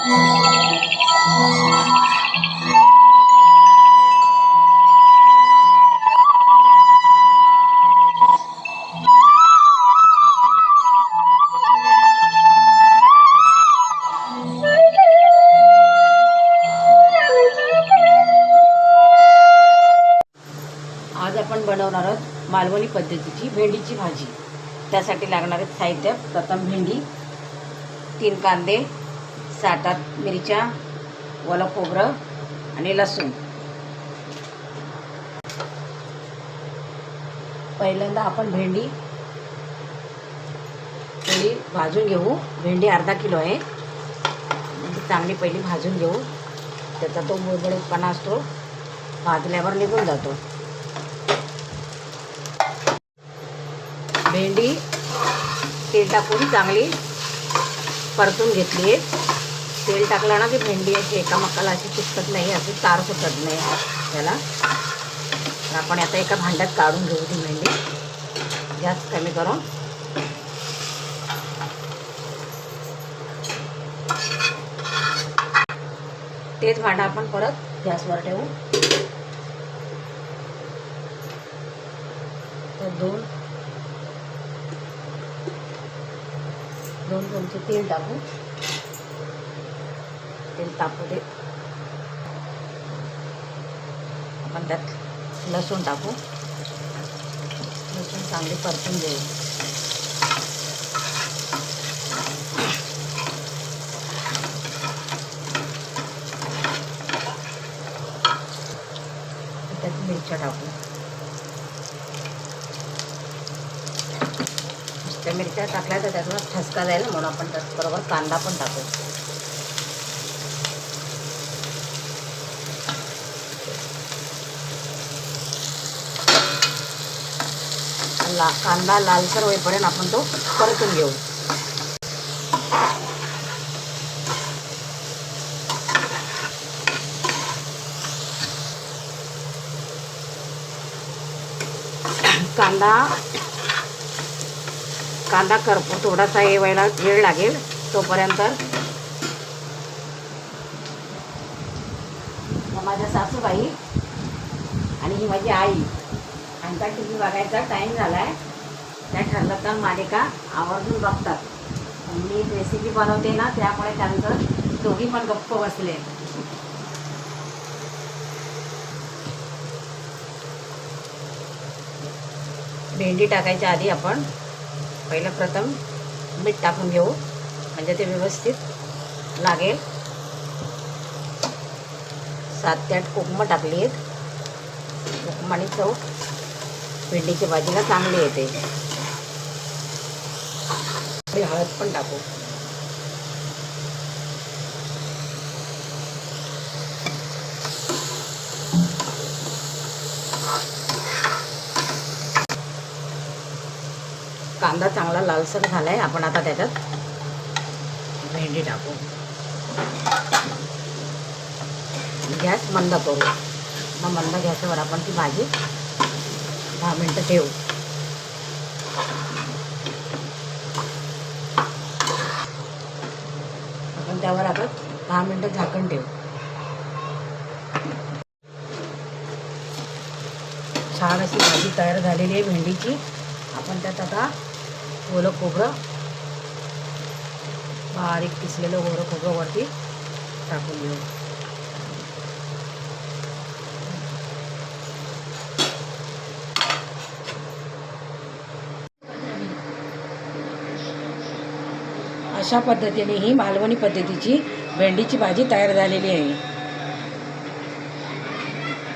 आज आपण बनवणार आहोत मालवणी पद्धतीची भेंडीची भाजी. त्यासाठी लागणारे साहित्य. प्रथम भेंडी तीन कांदे सात आठ मिरच्या ओलं खोबरं आणि लसूण. पहिल्यांदा आपण भेंडी थोडी भाजून घेऊ. भेंडी अर्धा किलो आहे. म्हणजे चांगली पहिली भाजून घेऊ. त्याचा तो बुळबुळीतपणा असतो. भाजल्यावर निघून जातो. भेंडी तेल टाकून चांगली परतून घेतली आहे. तेल टाकलं ना की भेंडी अशी एकामेकाला अशी चिकटत नाही अशी तार सुटत नाही. त्याला तर आपण आता एका भांड्यात काढून घेऊ ती भेंडी. गॅस कमी करून. तेच भांडं आपण परत गॅसवर ठेवू. तर दोन. दोन चमचे तेल टाकू. तेल तापू दे आपण त्यात लसूण टाकू. लसूण चांगली परतून घेऊ. त्यात मिरच्या टाकू. त्या मिरच्या टाकल्या तर त्यातून ठसका जाईल म्हणून आपण त्याचबरोबर कांदा पण टाकू. ला कांदा लालसर होईपर्यंत आपण तो परतून घेऊ. कांदा कांदा करपू थोडासा हे व्हायला वेळ लागेल तोपर्यंत मग माझ्या सासूबाई आणि ही माझी आई. त्यांचा टी व्ही बघायचा टाईम झाला आहे त्या ठरलं तर मालिका आवर्जून बघतात. मी रेसिपी बनवते ना त्यामुळे त्यांचं दोघी पण गप्प बसले. भेंडी टाकायच्या आधी आपण पहिलं प्रथम मीठ टाकून घेऊ. म्हणजे ते व्यवस्थित लागेल. सात ते आठ कोकमं टाकली आहेत कोकमाने चव भेंडीच्या भाजीला चांगली येते. हळद पण टाकू. कांदा चांगला लालसर झालाय आपण आता त्याच्यात भेंडी टाकू. गॅस मंद करू. मग मंद गॅसवर आपण ती भाजी दहा मिनटं ठेवू. आपण त्यावर आपण दहा मिनटं झाकण ठेवू. छान अशी भाजी तयार झालेली आहे भेंडीची. आपण त्यात आता ओलं खोबरं बारीक पिसलेलं ओलं खोबरं वरती टाकून घेऊ अशा पद्धतीने ही मालवणी पद्धतीची भेंडीची भाजी तयार झालेली आहे.